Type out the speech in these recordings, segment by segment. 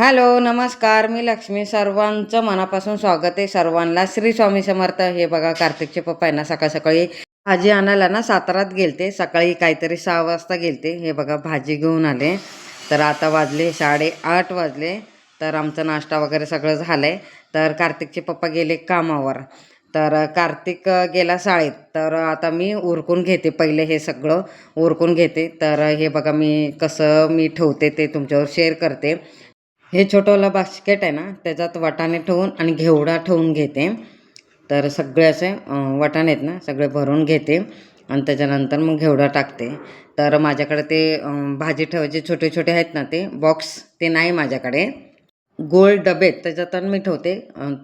Hello नमस्कार. मी लक्ष्मी सर्वांचं मनापासून स्वागत आहे. सर्वांना श्री स्वामी समर्थ. हे बघा कार्तिकचे पप्पा आहे ना सकाळ सकाळी भाजी आणायला ना सातारात गेलते. सकाळी काहीतरी सहा वाजता गेलते. हे बघा भाजी घेऊन आले. तर आता वाजले साडेआठ वाजले. तर आमचा नाश्ता वगैरे सगळं झालं आहे तर कार्तिकचे पप्पा गेले कामावर. तर कार्तिक गेला शाळेत. तर आता मी उरकून घेते पहिले हे सगळं. उरकून घेते. तर हे बघा मी कसं मी ठेवते ते तुमच्यावर शेअर करते. हे छोटंवालं बास्केट आहे ना त्याच्यात वाटाणे ठेवून आणि घेवडा ठेवून घेते. तर सगळे असे वाटाणे आहेत ना सगळे भरून घेते आणि त्याच्यानंतर मग घेवडा टाकते. तर माझ्याकडे ते भाजी ठेवायचे छोटे छोटे आहेत ना ते बॉक्स ते नाही माझ्याकडे. गोल डबेत त्याच्यात मी ठेवते.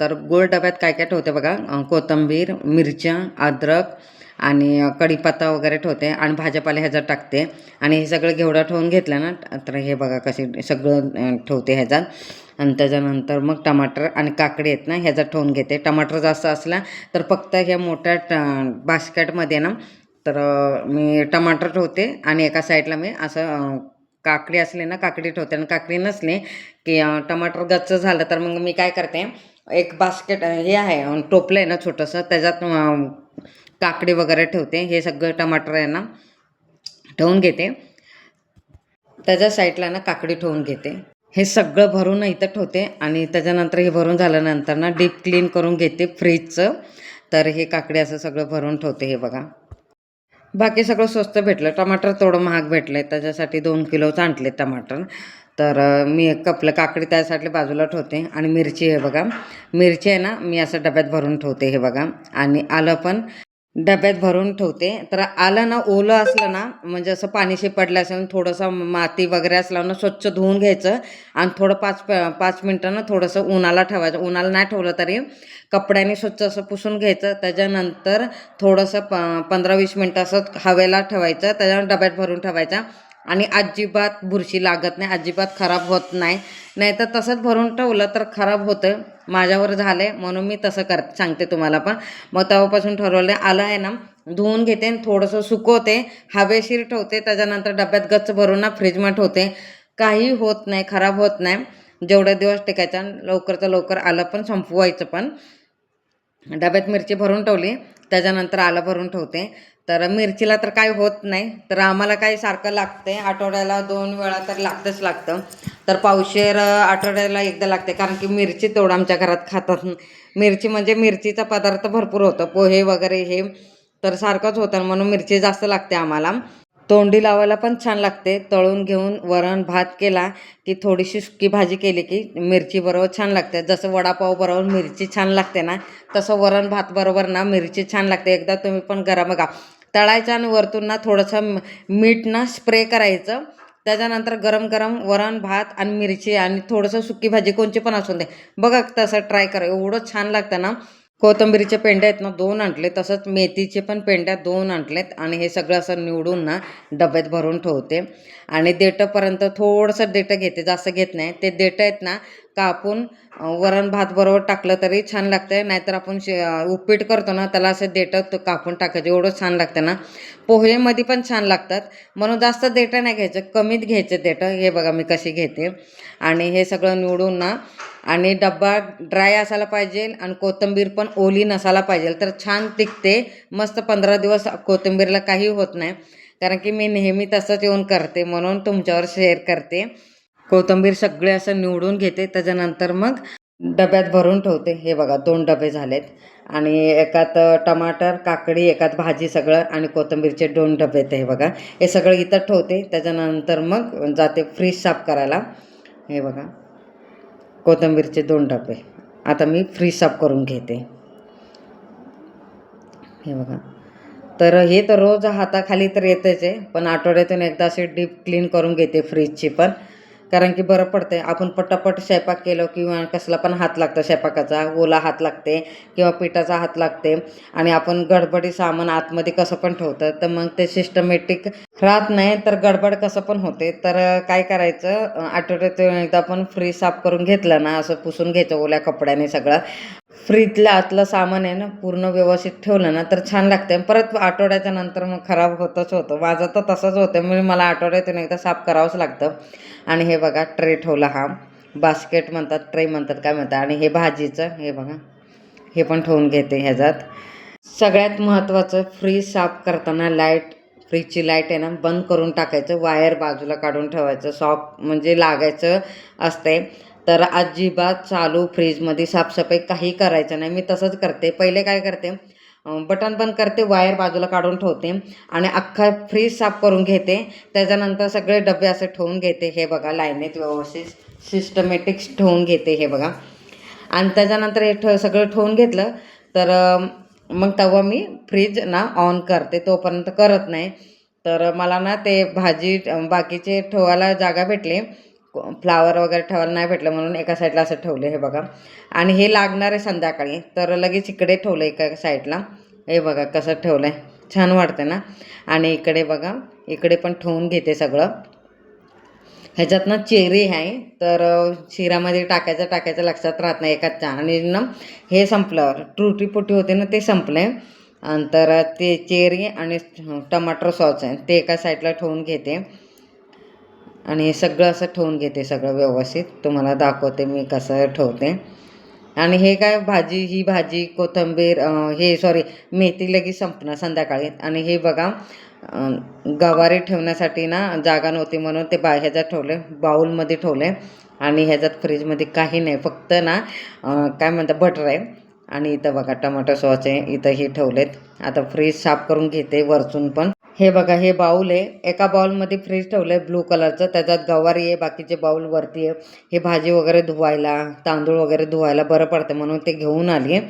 तर गोल डब्यात काय काय ठेवते बघा कोथंबीर कोथिंबीर मिरच्या अद्रक आणि कढीपत्ता वगैरे ठेवते आणि भाजीपाला ह्याच्यात टाकते. आणि हे सगळं घेवडा ठेवून घेतलं ना तर हे बघा कसे सगळं ठेवते ह्याच्यात. आणि त्याच्यानंतर मग टमाटर आणि काकडी आहेत ना ह्याच्यात ठेवून घेते. टमाटर जास्त असला तर फक्त ह्या मोठ्या ट बास्केटमध्ये ना तर मी टमाटर ठेवते आणि एका साईडला मी असं काकडी असली ना काकडी ठेवते. आणि काकडी नसली की टमाटर गच्च झालं तर मग मी काय करते एक बास्केट हे आहे टोपलं आहे ना छोटंसं त्याच्यात काकडी वगैरे ठेवते हे सगळं टमाटर आहे ना ठेवून घेते. त्याच्या साईडला ना काकडी ठेवून घेते. हे सगळं भरून इथं ठेवते आणि त्याच्यानंतर हे भरून झाल्यानंतर ना डीप क्लीन करून घेते फ्रीजचं. तर हे काकडी असं सगळं भरून ठेवते हे बघा. बाकी सगळं स्वस्त भेटलं. टमाटर थोडं महाग भेटलं आहे त्याच्यासाठी दोन किलोच आणले टमाटर. तर मी एक कपलं काकडी त्यासाठी बाजूला ठेवते. आणि मिरची आहे बघा. मिरची आहे ना मी असं डब्यात भरून ठेवते हे बघा. आणि आलं पण डब्यात भरून ठेवते. तर आलं ना ओलं असलं ना म्हणजे असं पाणी शिपडलं असेल थोडंसं माती वगैरे असलं ना स्वच्छ धुवून घ्यायचं. आणि थोडं पाच पाच मिनटं ना थोडंसं उन्हाला ठेवायचं. उन्हाला नाही ठेवलं तरी कपड्याने स्वच्छ असं पुसून घ्यायचं. त्याच्यानंतर थोडंसं प पंधरा वीस मिनटं असं हवेला ठेवायचं. त्याच्यावर डब्यात भरून ठेवायचा. आणि अजिबात बुरशी लागत नाही अजिबात खराब होत नाही. नाही तर तसंच भरून ठेवलं तर खराब होतं. माझ्यावर झालं आहे म्हणून मी तसं कर सांगते तुम्हाला पण. मग तेव्हापासून ठरवलं आलं आहे ना धुवून घेते आणि थोडंसं सुकवते हवेशीर ठेवते त्याच्यानंतर डब्यात गच्च भरून ना फ्रीजमध्ये ठेवते. काही होत नाही खराब होत नाही. जेवढे दिवस टिकायचा लवकरचं लवकर आलं पण संपवायचं पण. डब्यात मिरची भरून ठेवली त्याच्यानंतर आलं भरून ठेवते. तर मिरचीला तर काय होत नाही. तर आम्हाला काही सारखं लागते. आठवड्याला दोन वेळा तर लागतंच लागतं. तर पावशेर आठवड्याला एकदा लागते. कारण की मिरची तेवढं आमच्या घरात खातात. मिरची म्हणजे मिरचीचा पदार्थ भरपूर होतं. पोहे वगैरे हे तर सारखंच होतं. म्हणून मिरची जास्त लागते आम्हाला. तोंडी लावायला पण छान लागते. तळून घेऊन वरण भात केला की थोडीशी सुकी भाजी केली की मिरची बरोबर छान लागते. जसं वडापाव बरोबर मिरची छान लागते ना तसं वरण भात बरोबर ना मिरची छान लागते. एकदा तुम्ही पण करा बघा. तळायचं आणि वरतून ना थोडंसं मीठ ना स्प्रे करायचं. त्याच्यानंतर गरम गरम वरण भात आणि मिरची आणि थोडंसं सुकी भाजी कोणची पण असून दे. बघा तसं ट्राय करा. एवढं छान लागतं ना. कोथिंबीरीचे पेंड्या आहेत ना दोन आणले. तसंच मेथीचे पण पेंड्या दोन आणलेत आणि हे सगळं असं निवडून ना डब्यात भरून ठेवते. आणि देठंपर्यंत थोडंसं देठं घेते जास्त घेत नाही. ते देठं आहेत ना कापून वरण भात बरोबर टाकलं तरी छान लागतं नाहीतर आपण शे उपीट करतो ना त्याला असं देठं कापून टाकायचं. एवढं छान लागतं ना. पोहेमध्ये पण छान लागतात. म्हणून जास्त देठं नाही घ्यायचं कमीत घ्यायचं देठं हे बघा मी कशी घेते. आणि हे सगळं निवडून ना आणि डब्बा ड्राय असायला पाहिजे आणि कोथिंबीर पण ओली नसायला पाहिजे. तर छान टिकते. मस्त पंधरा दिवस कोथिंबीरला काही होत नाही. कारण की मी नेहमी तसंच येऊन करते म्हणून तुमच्यावर शेअर करते. कोथिंबीर सगळे असं निवडून घेते. त्याच्यानंतर मग डब्यात भरून ठेवते. हे बघा दोन डबे झालेत. आणि एकात टमाटर काकडी एकात भाजी सगळं आणि कोथिंबीरचे दोन डबे आहेत हे बघा. हे सगळं इथं ठेवते. त्याच्यानंतर मग जाते फ्रीज साफ करायला. हे बघा. कोथिंबीरचे दोन डबे. आता मी फ्रीज साफ करून घेते. हे बघा. तर हे तर रोज हाताखाली तर येतच आहे पण आठवड्यातून एकदा असे डीप क्लीन करून घेते फ्रीजची पण. कारण की बरं पडते आपण पटापट स्वयंपाक केलं किंवा कसला पण हात लागतो स्वयंपाकाचा ओला हात लागते किंवा पिठाचा हात लागते आणि आपण गडबडी सामान आतमध्ये कसं पण ठेवतं तर मग ते सिस्टमॅटिक राहत नाही. तर गडबड कसं पण होते. तर काय करायचं आठवड्यातून एकदा आपण फ्रीज साफ करून घेतलं ना असं पुसून घ्यायचं ओल्या कपड्याने सगळं. फ्रीजला आतलं सामान आहे ना पूर्ण व्यवस्थित ठेवलं ना तर छान लागते परत आठवड्याच्या नंतर मग खराब होतच होतं. माझं तर तसंच होतं. म्हणजे मला आठवड्यातून एकदा साफ करावंच लागतं. आणि हे बघा ट्रे ठेवला हा. बास्केट म्हणतात ट्रे म्हणतात काय म्हणतात. आणि हे भाजीचं हे बघा. हे पण ठेवून घेते ह्याच्यात. सगळ्यात महत्त्वाचं फ्रीज साफ करताना लाइट फ्रीजची लाइट आहे ना बंद करून टाकायचं. वायर बाजूला काढून ठेवायचं. सॉफ्ट म्हणजे लागायचं असते तर अजिबात चालू फ्रीजमध्ये साफसफाई काही करायचं नाही. मी तसंच करते. पहिले काय करते? बटन बंद करते वायर बाजूला काढून ठेवते आणि अख्खा फ्रीज साफ करून घेते. त्याच्यानंतर सगळे डबे असे ठेवून घेते. हे बघा लाईनीत व्यवस्थित सिस्टमॅटिक ठेवून घेते हे बघा. आणि त्याच्यानंतर हे ठ सगळं ठेवून घेतलं तर मग तेव्हा मी फ्रीज ना ऑन करते. तोपर्यंत करत नाही. तर मला ना ते भाजी बाकीचे ठेवायला जागा भेटली. फ्लावर वगैरे ठेवायला नाही भेटलं म्हणून एका साईडला असं ठेवलं हे बघा. आणि हे लागणार आहे संध्याकाळी. तर लगेच इकडे ठेवलं एका साईडला. हे बघा कसं ठेवलं आहे छान वाटतं ना? आणि इकडे बघा इकडे पण ठेवून घेते सगळं. ह्याच्यात ना चेरी आहे. तर शिरामध्ये टाकायचं टाकायचं लक्षात राहत नाही एकाच चहा आणि ना हे संपलं. ट्रुटीपुटी होते ना ते संपलं. आहे तर ते चेरी आणि टमाटर सॉस आहे. ते एका साईडला ठेवून घेते. आणि हे सगळं असं ठेवून घेते सगळं व्यवस्थित. तुम्हाला दाखवते मी कसं ठेवते. आणि हे काय भाजी ही भाजी कोथिंबीर हे सॉरी मेथी लगेच संपणार संध्याकाळी. आणि हे बघा गवारी ठेवण्यासाठी ना जागा नव्हती म्हणून ते बा ह्याच्यात ठेवले बाऊलमध्ये ठेवले. आणि ह्याच्यात फ्रीजमध्ये काही नाही फक्त ना काय म्हणतात बटर आहे. आणि इथं बघा टमाटर सॉस आहे इथं हे ठेवलेत. आता फ्रीज साफ करून घेते वरचून पण. हे बघा हे बाऊल आहे. एका बाऊलमध्ये फ्रीज ठेवलं आहे ब्लू कलरचं. त्याच्यात गवारी आहे बाकीचे बाऊल वरती आहे. हे भाजी वगैरे धुवायला तांदूळ वगैरे धुवायला बरं पडतं म्हणून ते घेऊन आली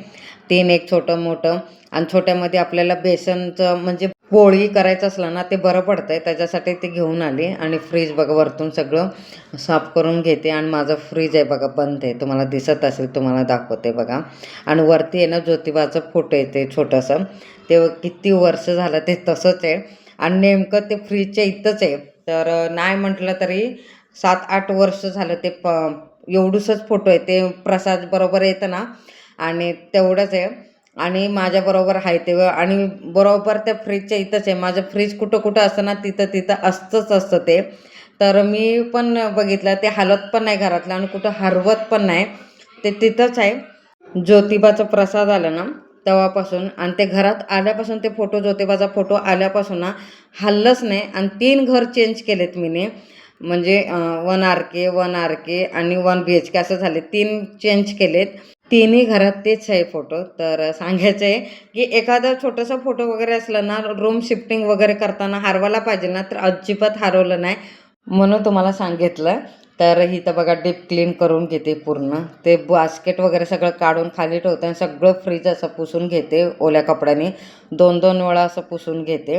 तीन एक छोटं मोठं. आणि छोट्यामध्ये आपल्याला बेसनचं म्हणजे पोळी करायचं असलं ना ते बरं पडतं आहे त्याच्यासाठी ते घेऊन आली आणि फ्रीज बघा वरतून सगळं साफ करून घेते. आणि माझं फ्रीज आहे बघा बंद आहे. तुम्हाला दिसत असेल तुम्हाला दाखवते बघा. आणि वरती आहे ना ज्योतिबाचं फोटो येते छोटंसं. ते किती वर्ष झालं ते तसंच आहे. आणि नेमकं ते फ्रीजच्या इथंच आहे. तर नाही म्हटलं तरी सात आठ वर्ष झालं ते प एवढूसच फोटो आहे. ते प्रसाद बरोबर येतं ना. आणि तेवढंच आहे. आणि माझ्याबरोबर आहे ते. आणि बरोबर त्या फ्रीजच्या इथंच आहे. माझं फ्रीज कुठं कुठं असतं ना तिथं तिथं असतंच असतं ते. तर मी पण बघितलं ते हलत पण नाही घरातलं आणि कुठं हरवत पण नाही. ते तिथंच आहे. ज्योतिबाचा प्रसाद आला ना तेव्हापासून. आणि ते घरात आल्यापासून ते फोटो ज्योतिबाचा फोटो आल्यापासून ना हल्लंच नाही. आणि तीन घर चेंज केलेत मीने. म्हणजे one R K one R K आणि वन बी एच के असं झाले. तीन चेंज केलेत. तिन्ही घरात तेच आहे फोटो. तर सांगायचं आहे की एखादा छोटासा फोटो वगैरे असला ना रूम शिफ्टिंग वगैरे करताना हरवायला पाहिजे ना तर अजिबात हरवलं नाही म्हणून तुम्हाला सांगितलं. तर ही तर बघा डीप क्लीन करून घेते पूर्ण. ते बास्केट वगैरे सगळं काढून खाली ठेवते आणि सगळं फ्रीज असं पुसून घेते ओल्या कपड्याने. दोन दोन वेळा असं पुसून घेते.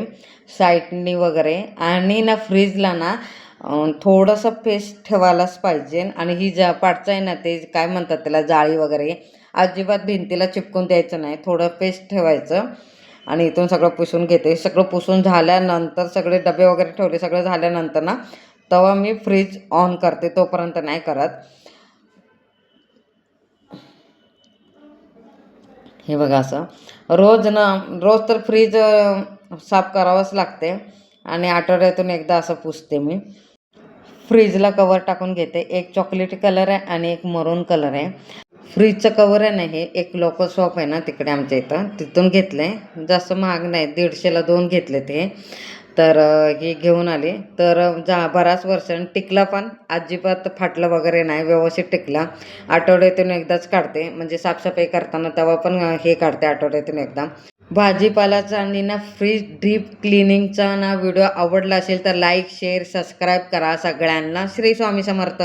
साईटनी वगैरे. आणि ना फ्रीजला ना थोडंसं पेस्ट ठेवायलाच पाहिजे. आणि ही ज्या पाटचं आहे ना ते काय म्हणतात त्याला जाळी वगैरे अजिबात भिंतीला चिपकून द्यायचं नाही. थोडं पेस्ट ठेवायचं. आणि इथून सगळं पुसून घेते. सगळं पुसून झाल्यानंतर सगळे डबे वगैरे ठेवले सगळं झाल्यानंतर ना तेव्हा मी फ्रीज ऑन करते. तोपर्यंत नाही करत. हे बघा असं. रोज ना रोज तर फ्रीज साफ करावंच लागते. आणि आठवड्यातून एकदा असं पुसते मी. फ्रीजला कवर टाकून घेते. एक चॉकलेटी कलर आहे आणि एक मरून कलर आहे. फ्रीजचं कवर आहे ना हे एक लोकल शॉप आहे ना तिकडे आमच्या इथं. तिथून घेतलं. आहे जास्त महाग नाही दीडशेला दोन घेतले ते. तर हे घेऊन आले. तर जा बराच वर्षानं टिकला पण. अजिबात फाटलं वगैरे नाही व्यवस्थित टिकला. आठवड्यातून एकदाच काढते. म्हणजे साफसफाई करताना तेव्हा पण हे काढते आठवड्यातून एकदा. भाजीपालाचा आणि ना फ्रीज डीप क्लिनिंगचा ना व्हिडिओ आवडला असेल तर लाईक शेअर सबस्क्राईब करा सगळ्यांना. श्री स्वामी समर्थ.